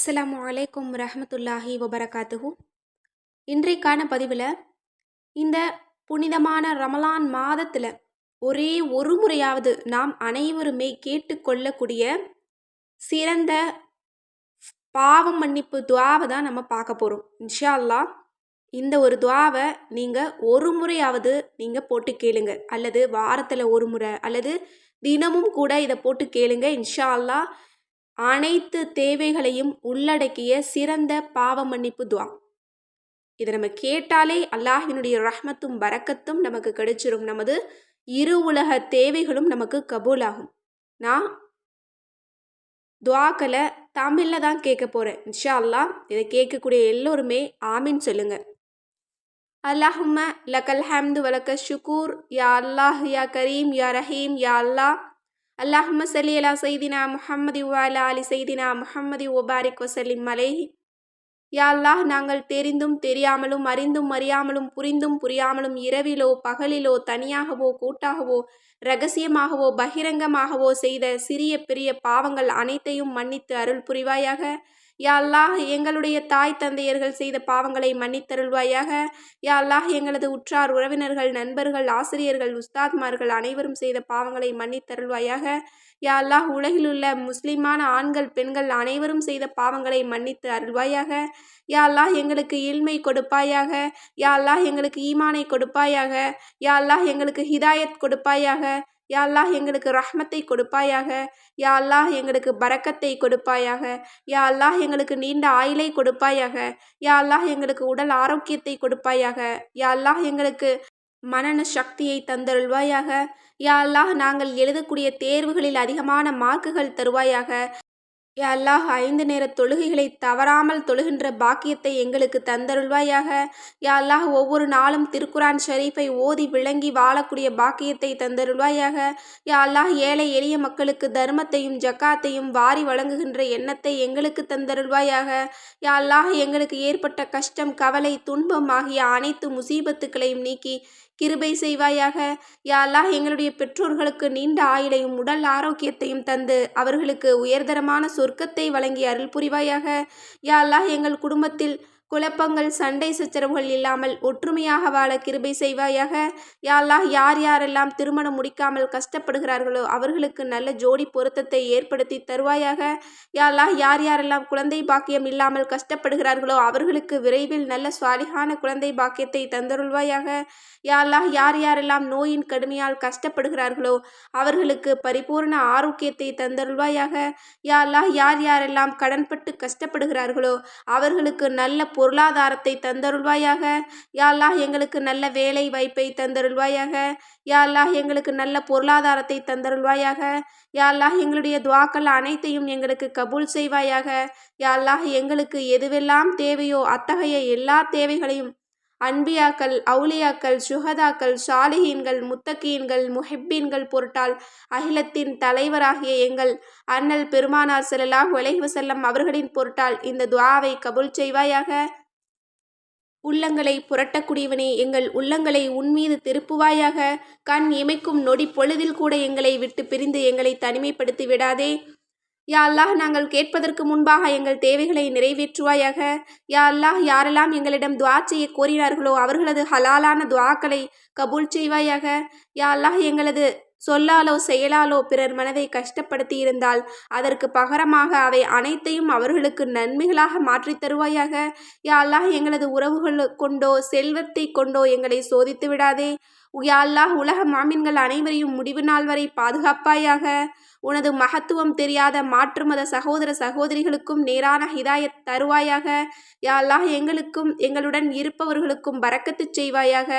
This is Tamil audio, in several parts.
அஸ்லாம் அலைக்கும் ரஹமத்துல்லாஹி வபரகாத்துஹு. இன்றைக்கான பதிவில் இந்த புனிதமான ரமலான் மாதத்தில் ஒரே ஒரு முறையாவது நாம் அனைவருமே கேட்டுக்கொள்ளக்கூடிய சிறந்த பாவம் மன்னிப்பு துவாவை தான் நம்ம பார்க்க போகிறோம் இன்ஷா அல்லாஹ் இந்த ஒரு துவாவை நீங்கள் ஒரு முறையாவது நீங்கள் போட்டு கேளுங்க. அல்லது வாரத்தில் ஒரு முறை அல்லது தினமும் கூட இதை போட்டு கேளுங்க. இன்ஷா அல்லாஹ் அனைத்து தேவைகளையும் உள்ளடக்கிய சிறந்த பாவ மன்னிப்பு துவா. இதை நம்ம கேட்டாலே அல்லாஹினுடைய ரஹ்மத்தும் பறக்கத்தும் நமக்கு கிடைச்சிரும். நமது இரு உலக தேவைகளும் நமக்கு கபூலாகும். நான் துவாக்களை தமிழில் தான் கேட்க போகிறேன் இன்ஷா அல்லாஹ் இதை கேட்கக்கூடிய எல்லோருமே ஆமின்னு சொல்லுங்க. அல்லாஹும்ம லக்கல் ஹம்து வலக்க ஷுக்கூர் யா அல்லாஹ் யா கரீம் யா ரஹீம் யா அல்லாஹ். அல்லாஹும சல்லி அலா சைதினா முஹம்மதி வாலா அலி சைதினா முஹம்மதி ஒபாரிக் வசலிம் மலேஹி யா அல்லாஹ் நாங்கள் தெரிந்தும் தெரியாமலும் அறிந்தும் அறியாமலும் புரிந்தும் புரியாமலும் இரவிலோ பகலிலோ தனியாகவோ கூட்டாகவோ ரகசியமாகவோ பகிரங்கமாகவோ செய்த சிறிய பெரிய பாவங்கள் அனைத்தையும் மன்னித்து அருள் புரிவாயாக யா எங்களுடைய தாய் தந்தையர்கள் செய்த பாவங்களை மன்னித்தருள்வாயாக. யா அல்லாஹ் எங்களது உற்றார் உறவினர்கள் நண்பர்கள் ஆசிரியர்கள் உஸ்தாத்மார்கள் அனைவரும் செய்த பாவங்களை மன்னித்தருள்வாயாக. யா உலகிலுள்ள முஸ்லிமான ஆண்கள் பெண்கள் அனைவரும் செய்த பாவங்களை மன்னித்து அருள்வாயாக. யா எங்களுக்கு இல்மை கொடுப்பாயாக. யா அல்லாஹ் எங்களுக்கு ஈமானை கொடுப்பாயாக. யா அல்லாஹ் எங்களுக்கு ஹிதாயத் கொடுப்பாயாக. யா அல்லாஹ் எங்களுக்கு ரஹ்மத்தை கொடுப்பாயாக. யா அல்லாஹ் எங்களுக்கு பரக்கத்தை கொடுப்பாயாக. யா அல்லாஹ் எங்களுக்கு நீண்ட ஆயுளை கொடுப்பாயாக. யா அல்லாஹ் எங்களுக்கு உடல் ஆரோக்கியத்தை கொடுப்பாயாக. யா அல்லாஹ் எங்களுக்கு மனன சக்தியை தந்தருள்வாயாக. யா அல்லாஹ் நாங்கள் எழுதக்கூடிய தேர்வுகளில் அதிகமான மார்க்குகள் தருவாயாக. யா அல்லாஹ் ஐந்து நேர தொழுகைகளை தவறாமல் தொழுகின்ற பாக்கியத்தை எங்களுக்கு தந்தருள்வாயாக. யா அல்லாஹ் ஒவ்வொரு நாளும் திருக்குரான் ஷரீஃபை ஓதி விளங்கி வாழக்கூடிய பாக்கியத்தை தந்தருள்வாயாக. யா அல்லாஹ் ஏழை எளிய மக்களுக்கு தர்மத்தையும் ஜக்காத்தையும் வாரி வழங்குகின்ற எண்ணத்தை எங்களுக்கு தந்தருள்வாயாக. யா அல்லாஹ் எங்களுக்கு ஏற்பட்ட கஷ்டம் கவலை துன்பம் ஆகிய அனைத்து முசீபத்துக்களையும் நீக்கி கிருபை செய்வாயாக. யா அல்லாஹ் எங்களுடைய பெற்றோர்களுக்கு நீண்ட ஆயுளையும் உடல் ஆரோக்கியத்தையும் தந்து அவர்களுக்கு உயர்தரமான சொர்க்கத்தை வழங்கி அருள் புரிவாயாக யாழ்லா அல்லாஹ் எங்கள் குடும்பத்தில் குழப்பங்கள் சண்டை சச்சரவுகள் இல்லாமல் ஒற்றுமையாக வாழ கிருபை செய்வாயாக? யாரெல்லாம் யார் யாரெல்லாம் திருமணம் முடிக்காமல் கஷ்டப்படுகிறார்களோ அவர்களுக்கு நல்ல ஜோடி பொருத்தத்தை ஏற்படுத்தி தருவாயாக? யாரெல்லாம் யார் யாரெல்லாம் குழந்தை பாக்கியம் இல்லாமல் கஷ்டப்படுகிறார்களோ அவர்களுக்கு விரைவில் நல்ல சுவாலிகான குழந்தை பாக்கியத்தை தந்தருள்வாயாக? யாரெல்லாம் யார் யாரெல்லாம் நோயின் கடுமையால் கஷ்டப்படுகிறார்களோ அவர்களுக்கு பரிபூர்ண ஆரோக்கியத்தை தந்தருள்வாயாக? யாரெல்லாம் யார் யாரெல்லாம் கடன்பட்டு கஷ்டப்படுகிறார்களோ அவர்களுக்கு நல்ல பொருளாதாரத்தை தந்தருள்வாயாக. யாழ்லாஹ் எங்களுக்கு நல்ல வேலை வாய்ப்பை தந்தருள்வாயாக. யாழ்லாஹ் எங்களுக்கு நல்ல பொருளாதாரத்தை தந்தருள்வாயாக. யாழ்லாஹ் எங்களுடைய துவாக்கள் அனைத்தையும் எங்களுக்கு கபூல் செய்வாயாக. யாழ்லாஹ் எங்களுக்கு எதுவெல்லாம் தேவையோ அத்தகைய எல்லா தேவைகளையும் அன்பியாக்கள் அவுலியாக்கள் சுஹதாக்கள் சாலிஹீன்கள் முத்தகீன்கள் முஹிப்பீன்கள் பொருட்டால் அகிலத்தின் தலைவராகிய எங்கள் அண்ணல் பெருமானார் செல்லலாம் உலகி செல்லம் அவர்களின் பொருட்டால் இந்த துவாவை கபுல் செய்வாயாக. உள்ளங்களை புரட்டக்கூடியவனே எங்கள் உள்ளங்களை உன்மீது திருப்புவாயாக. கண் இமைக்கும் நொடி பொழுதில் கூட எங்களை விட்டு பிரிந்து எங்களை தனிமைப்படுத்தி விடாதே. யா அல்லாஹ் நாங்கள் கேட்பதற்கு முன்பாக எங்கள் தேவைகளை நிறைவேற்றுவாயாக. யா அல்லாஹ் யாரெல்லாம் எங்களிடம் துவா செய்ய கோரினார்களோ அவர்களது ஹலாலான துவாக்களை கபூல் செய்வாயாக. யா அல்லாஹ் எங்களது சொல்லாலோ செயலாலோ பிறர் மனதை கஷ்டப்படுத்தி இருந்தால் அதற்கு பகரமாக அவை அனைத்தையும் அவர்களுக்கு நன்மைகளாக மாற்றித் தருவாயாக. யா அல்லாஹ் எங்களது உறவுகள் கொண்டோ செல்வத்தை கொண்டோ எங்களை சோதித்து விடாதே. யா அல்லாஹ் உலக மாமின்கள் அனைவரையும் முடிவு நாள் வரை பாதுகாப்பாயாக. உனது மகத்துவம் தெரியாத மாற்று மத சகோதர சகோதரிகளுக்கும் நேரான ஹிதாயத் தருவாயாக. யா அல்லாஹ் எங்களுக்கும் எங்களுடன் இருப்பவர்களுக்கும் பறக்கத்து செய்வாயாக.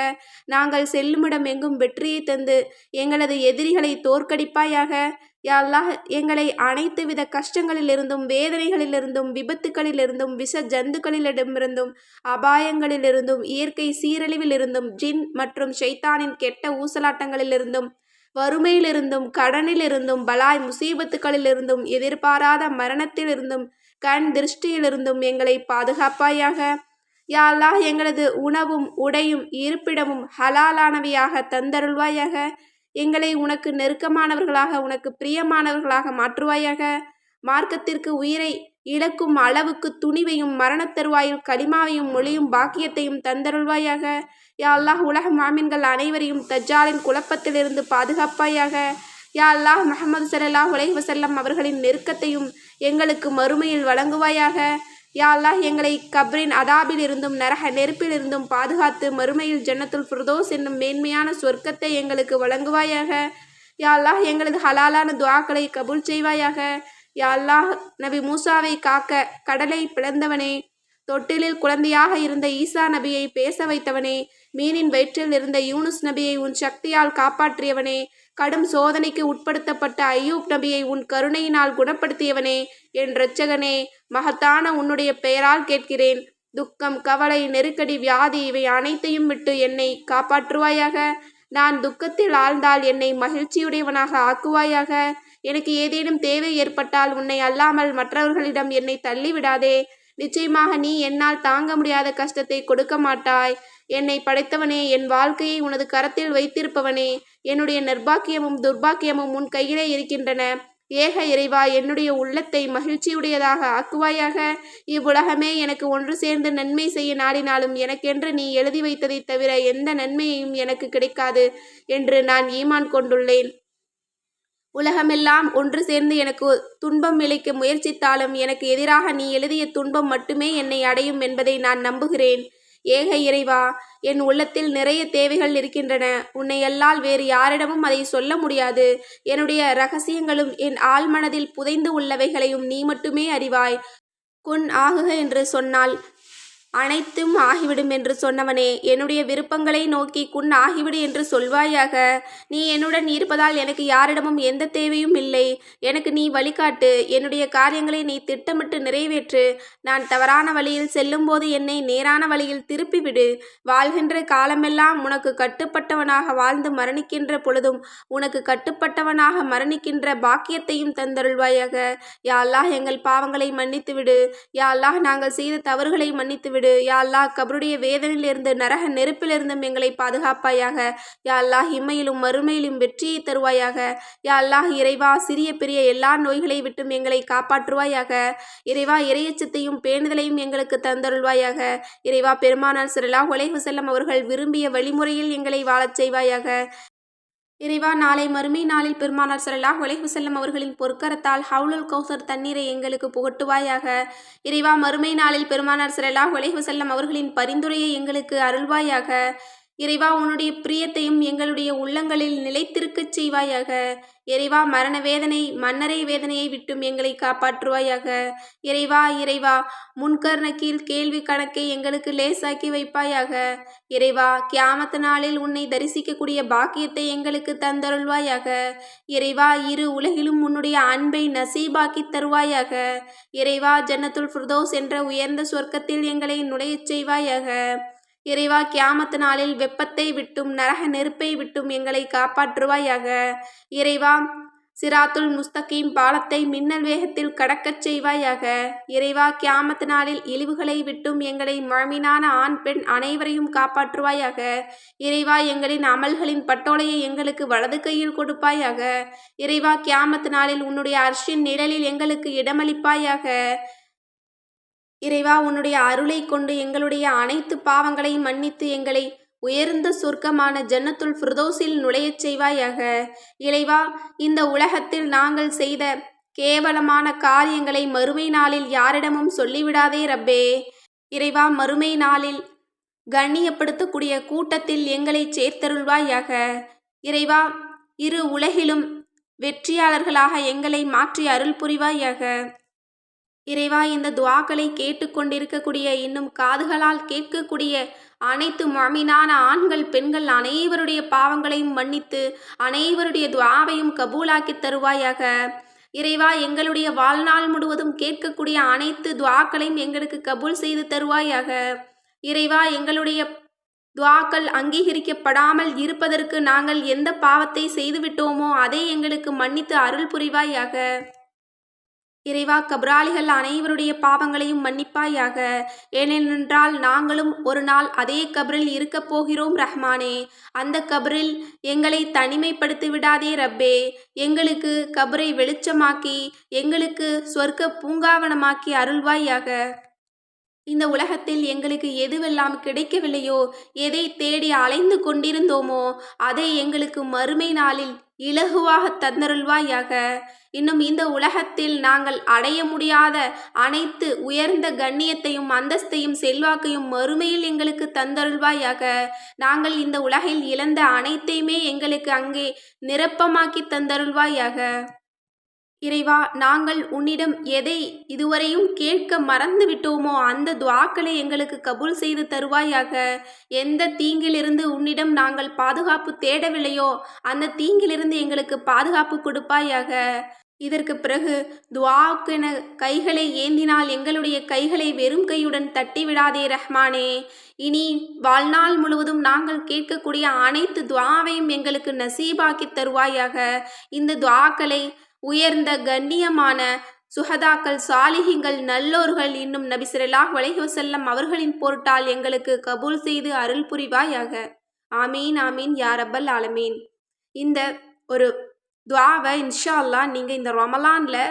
நாங்கள் செல்லுமிடம் எங்கும் வெற்றியை தந்து எங்களது எதிரிகளை தோற்கடிப்பாயாக. யா அல்லாஹ் எங்களை அனைத்து வித கஷ்டங்களிலிருந்தும் வேதனைகளிலிருந்தும் விபத்துக்களிலிருந்தும் விஷ ஜந்துக்களிடமிருந்தும் அபாயங்களிலிருந்தும் இயற்கை சீரழிவிலிருந்தும் ஜின் மற்றும் ஷைத்தானின் கெட்ட ஊசலாட்டங்களிலிருந்தும் வறுமையிலிருந்தும் கடனிலிருந்தும் பலாய் முசீபத்துக்களிலிருந்தும் எதிர்பாராத மரணத்திலிருந்தும் கண் திருஷ்டியிலிருந்தும் எங்களை பாதுகாப்பாயாக. யாழ்லா எங்களது உணவும் உடையும் இருப்பிடமும் ஹலாலானவையாக தந்தருள்வாயாக. எங்களை உனக்கு நெருக்கமானவர்களாக உனக்கு பிரியமானவர்களாக மாற்றுவாயாக. மார்க்கத்திற்கு உயிரை இழக்கும் அளவுக்கு துணிவையும் மரணத் தருவாயில் களிமாவையும் மொழியும் பாக்கியத்தையும் தந்தருள்வாயாக. யா அல்லாஹ் உலக மாமின்கள் அனைவரையும் தஜ்ஜாலின் குழப்பத்திலிருந்து பாதுகாப்பாயாக. யா அல்லாஹ் முகமது ஸல்லல்லாஹு அலைஹி வஸல்லம் அவர்களின் நெருக்கத்தையும் எங்களுக்கு மறுமையில் வழங்குவாயாக. யா அல்லாஹ் எங்களை கப்ரின் அதாபில் இருந்தும் நரக நெருப்பில் இருந்தும் பாதுகாத்து மறுமையில் ஜன்னத்துல் ஃபிர்தோஸ் என்னும் மேன்மையான சொர்க்கத்தை எங்களுக்கு வழங்குவாயாக. யா அல்லாஹ் எங்களது ஹலாலான துவாக்களை கபூல் செய்வாயாக. யாழ்லாஹ் நபி மூசாவை காக்க கடலை பிளந்தவனே. தொட்டிலில் குழந்தையாக இருந்த ஈசா நபியை பேச வைத்தவனே. மீனின் வயிற்றில் இருந்த யூனுஸ் நபியை உன் சக்தியால் காப்பாற்றியவனே. கடும் சோதனைக்கு உட்படுத்தப்பட்ட ஐயூப் நபியை உன் கருணையினால் குணப்படுத்தியவனே என் இரட்சகனே. மகத்தான உன்னுடைய பெயரால் கேட்கிறேன். துக்கம் கவலை நெருக்கடி வியாதி இவை அனைத்தையும் விட்டு என்னை காப்பாற்றுவாயாக. நான் துக்கத்தில் ஆழ்ந்தால் என்னை மகிழ்ச்சியுடையவனாக ஆக்குவாயாக. எனக்கு ஏதேனும் தேவை ஏற்பட்டால் உன்னை அல்லாமல் மற்றவர்களிடம் என்னை தள்ளிவிடாதே. நிச்சயமாக நீ என்னால் தாங்க முடியாத கஷ்டத்தை கொடுக்க மாட்டாய். என்னை படைத்தவனே என் வாழ்க்கையை உனது கரத்தில் வைத்திருப்பவனே. என்னுடைய நிர்பாக்கியமும் துர்பாக்கியமும் உன் கையிலே இருக்கின்றன. ஏக இறைவா என்னுடைய உள்ளத்தை மகிழ்ச்சியுடையதாக ஆக்குவாயாக. இவ்வுலகமே எனக்கு ஒன்று சேர்ந்து நன்மை செய்ய நாடினாலும் எனக்கென்று நீ எழுதி வைத்ததைத் தவிர எந்த நன்மையையும் எனக்கு கிடைக்காது என்று நான் ஈமான் கொண்டுள்ளேன். உலகமெல்லாம் ஒன்று சேர்ந்து எனக்கு துன்பம் இழைக்க முயற்சித்தாலும் எனக்கு எதிராக நீ எழுதிய துன்பம் மட்டுமே என்னை அடையும் என்பதை நான் நம்புகிறேன். ஏக இறைவா என் உள்ளத்தில் நிறைய தேவைகள் இருக்கின்றன. உன்னை அல்லால் வேறு யாரிடமும் அதை சொல்ல முடியாது. என்னுடைய ரகசியங்களும் என் ஆழ்மனதில் புதைந்து உள்ளவைகளையும் நீ மட்டுமே அறிவாய். குன் ஆகுக என்று சொன்னால் அனைத்தும் ஆகிவிடும் என்று சொன்னவனே என்னுடைய விருப்பங்களை நோக்கி குன் ஆகிவிடு என்று சொல்வாயாக. நீ என்னுடன் இருப்பதால் எனக்கு யாரிடமும் எந்த தேவையும் இல்லை. எனக்கு நீ வழிகாட்டு. என்னுடைய காரியங்களை நீ திட்டமிட்டு நிறைவேற்று. நான் தவறான வழியில் செல்லும்போது என்னை நேரான வழியில் திருப்பிவிடு. வாழ்கின்ற காலமெல்லாம் உனக்கு கட்டுப்பட்டவனாக வாழ்ந்து மரணிக்கின்ற பொழுதும் உனக்கு கட்டுப்பட்டவனாக மரணிக்கின்ற பாக்கியத்தையும் தந்தருள்வாயாக. யா அல்லாஹ் எங்கள் பாவங்களை மன்னித்துவிடு. யா அல்லாஹ் நாங்கள் செய்த தவறுகளை மன்னித்துவிடு. யா யாழ்லா கபருடைய வேதனையிலிருந்து நரக நெருப்பிலிருந்தும் எங்களை பாதுகாப்பாயாக. யா இம்மையிலும் மறுமையிலும் வெற்றியை தருவாயாக. யா அல்லாஹ் இறைவா சிறிய பெரிய எல்லா நோய்களை விட்டும் எங்களை காப்பாற்றுவாயாக. இறைவா இறையச்சத்தையும் பேணுதலையும் எங்களுக்கு தந்தருள்வாயாக. இறைவா பெருமானார் சிறலா அலைஹி செல்லம் அவர்கள் விரும்பிய வழிமுறையில் எங்களை வாழச் செய்வாயாக. இறைவா நாளை மறுமை நாளில் பெருமானார் ஸல்லல்லாஹு உலகு செல்லும் அவர்களின் பொற்கரத்தால் ஹவுலுல் கௌசர் தண்ணீரை எங்களுக்கு புகட்டுவாயாக. இறைவா மறுமை நாளில் பெருமானார் ஸல்லல்லாஹு உலகு செல்லும் அவர்களின் பரிந்துரையை எங்களுக்கு அருள்வாயாக. இறைவா உன்னுடைய பிரியத்தையும் எங்களுடைய உள்ளங்களில் நிலைத்திருக்கச் செய்வாயாக. இறைவா மரண வேதனை மன்னரை வேதனையை விட்டும் எங்களை காப்பாற்றுவாயாக. இறைவா இறைவா முன்கர் நக்கீல் கேள்வி கணக்கை எங்களுக்கு லேசாக்கி வைப்பாயாக. இறைவா கியாமத்த நாளில் உன்னை தரிசிக்கக்கூடிய பாக்கியத்தை எங்களுக்கு தந்தருள்வாயாக. இறைவா இரு உலகிலும் உன்னுடைய அன்பை நசீபாக்கி தருவாயாக. இறைவா ஜன்னத்துல் ஃபிர்தோஸ் என்ற உயர்ந்த சொர்க்கத்தில் எங்களை நுழையச் செய்வாயாக. இறைவா கியாமத்து நாளில் வெப்பத்தை விட்டும் நரக நெருப்பை விட்டும் எங்களை காப்பாற்றுவாயாக. இறைவா சிராத்துல் முஸ்தகீம் பாலத்தை மின்னல் வேகத்தில் கடக்கச் செய்வாயாக. இறைவா கியாமத்து நாளில் இழிவுகளை விட்டும் எங்களை மழமினான ஆண் பெண் அனைவரையும் காப்பாற்றுவாயாக. இறைவா எங்களின் அமல்களின் பட்டோலையை எங்களுக்கு வலது கையில் கொடுப்பாயாக. இறைவா கியாமத்து நாளில் உன்னுடைய அர்ஷின் நிழலில் எங்களுக்கு இடமளிப்பாயாக. இறைவா உன்னுடைய அருளை கொண்டு எங்களுடைய அனைத்து பாவங்களையும் மன்னித்து எங்களை உயர்ந்த சொர்க்கமான ஜன்னத்துல் ஃபிர்தோஸில் நுழையச் செய்வாயாக. இறைவா இந்த உலகத்தில் நாங்கள் செய்த கேவலமான காரியங்களை மறுமை நாளில் யாரிடமும் சொல்லிவிடாதே ரப்பே. இறைவா மறுமை நாளில் கண்ணியப்படுத்தக்கூடிய கூட்டத்தில் எங்களை சேர்த்தருள்வாயாக. இறைவா இரு உலகிலும் வெற்றியாளர்களாக எங்களை மாற்றி அருள் புரிவாயாக. இறைவா இந்த துவாக்களை கேட்டுக்கொண்டிருக்கக்கூடிய இன்னும் காதுகளால் கேட்கக்கூடிய அனைத்து மமினான ஆண்கள் பெண்கள் அனைவருடைய பாவங்களையும் மன்னித்து அனைவருடைய துவாவையும் கபூலாக்கி தருவாயாக. இறைவா எங்களுடைய வாழ்நாள் முழுவதும் கேட்கக்கூடிய அனைத்து துவாக்களையும் எங்களுக்கு கபூல் செய்து தருவாயாக. இறைவா எங்களுடைய துவாக்கள் அங்கீகரிக்கப்படாமல் இருப்பதற்கு நாங்கள் எந்த பாவத்தை செய்துவிட்டோமோ அதை எங்களுக்கு மன்னித்து அருள் புரிவாயாக. இறைவா கபராளிகள் அனைவருடைய பாவங்களையும் மன்னிப்பாயாக. ஏனென்றால் நாங்களும் ஒரு நாள் அதே கபரில் இருக்கப் போகிறோம் ரஹ்மானே. அந்த கபரில் எங்களை தனிமைப்படுத்தி விடாதே ரப்பே. எங்களுக்கு கபரை வெளிச்சமாக்கி எங்களுக்கு சொர்க்க பூங்காவனமாக்கி அருள்வாயாக. இந்த உலகத்தில் எங்களுக்கு எதுவெல்லாம் கிடைக்கவில்லையோ எதை தேடி அலைந்து கொண்டிருந்தோமோ அதை எங்களுக்கு மறுமை நாளில் இலகுவாக தந்தருள்வாயாக. இன்னும் இந்த உலகத்தில் நாங்கள் அடைய முடியாத அனைத்து உயர்ந்த கண்ணியத்தையும் அந்தஸ்தையும் செல்வாக்கையும் மறுமையில் எங்களுக்கு தந்தருள்வாயாக. நாங்கள் இந்த உலகில் இழந்த அனைத்தையுமே எங்களுக்கு அங்கே நிரப்பமாக்கி தந்தருள்வாயாக. இறைவா நாங்கள் உன்னிடம் எதை இதுவரையும் கேட்க மறந்து விட்டோமோ அந்த துவாக்களை எங்களுக்கு கபூல் செய்து தருவாயாக. எந்த தீங்கிலிருந்து உன்னிடம் நாங்கள் பாதுகாப்பு தேடவில்லையோ அந்த தீங்கிலிருந்து எங்களுக்கு பாதுகாப்பு கொடுப்பாயாக. இதற்கு பிறகு துவாக்கென கைகளை ஏந்தினால் எங்களுடைய கைகளை வெறும் கையுடன் தட்டிவிடாதே ரஹ்மானே. இனி வாழ்நாள் முழுவதும் நாங்கள் கேட்கக்கூடிய அனைத்து துவாவையும் எங்களுக்கு நசீபாக்கி தருவாயாக. இந்த துவாக்களை உயர்ந்த கண்ணியமான சுஹதாக்கள் சாலிஹிங்கள் நல்லோர்கள் இன்னும் நபி ஸல்லல்லாஹு அலைஹி அவர்களின் பொருட்டால் எங்களுக்கு கபூல் செய்து அருள் புரிவாயாக. ஆமீன் ஆமீன் யாரப்பல் ஆலமீன். இந்த ஒரு துவாவை இன்ஷா அல்லாஹ் நீங்கள் இந்த ரமலானில்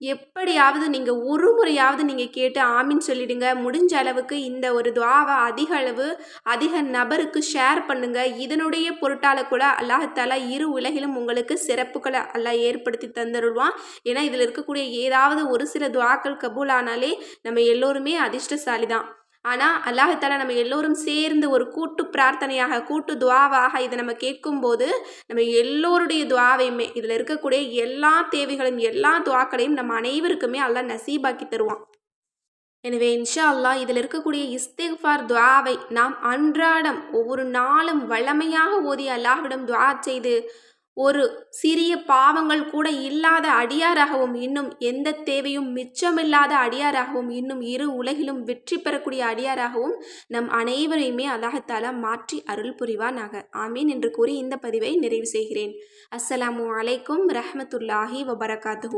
எப்படியாவது நீங்கள் ஒரு முறையாவது நீங்கள் கேட்டு ஆமீன் சொல்லிடுங்க. முடிஞ்ச அளவுக்கு இந்த ஒரு துவாவை அதிக அளவு அதிக நபருக்கு ஷேர் பண்ணுங்க. இதனுடைய பொருட்டால் கூட அல்லாஹாலா இரு உலகிலும் உங்களுக்கு சிறப்புகளை அல்லாஹ் ஏற்படுத்தி தந்துருவான் ஏன்னா இதில் இருக்கக்கூடிய ஏதாவது ஒரு சில துவாக்கள் கபூலானாலே நம்ம எல்லோருமே அதிர்ஷ்டசாலி தான் ஆனால் அல்லாஹால நம்ம எல்லோரும் சேர்ந்து ஒரு கூட்டு பிரார்த்தனையாக கூட்டு துவாவாக இதை நம்ம கேட்கும்போது நம்ம எல்லோருடைய துவாவையுமே இதில் இருக்கக்கூடிய எல்லா தேவைகளையும் எல்லா துவாக்களையும் நம்ம அனைவருக்குமே அல்லாஹ் நசீபாக்கி தருவான். எனவே இன்ஷா அல்லாஹ் இதில் இருக்கக்கூடிய இஸ்திஃபார் துவாவை நாம் அன்றாடம் ஒவ்வொரு நாளும் வளமையாக ஓதி அல்லாஹ்விடம் துவா செய்து ஒரு சிறிய பாவங்கள் கூட இல்லாத அடியாராகவும் இன்னும் எந்த தேவையும் மிச்சமில்லாத அடியாராகவும் இன்னும் இரு உலகிலும் வெற்றி பெறக்கூடிய அடியாராகவும் நம் அனைவரையுமே அல்லாஹத்தாலா மாற்றி அருள் புரிவானாக. ஆமீன் என்று கூறி இந்த பதிவை நிறைவு செய்கிறேன். அஸ்ஸலாமு அலைக்கும் ரஹ்மத்துல்லாஹி வபரகாத்து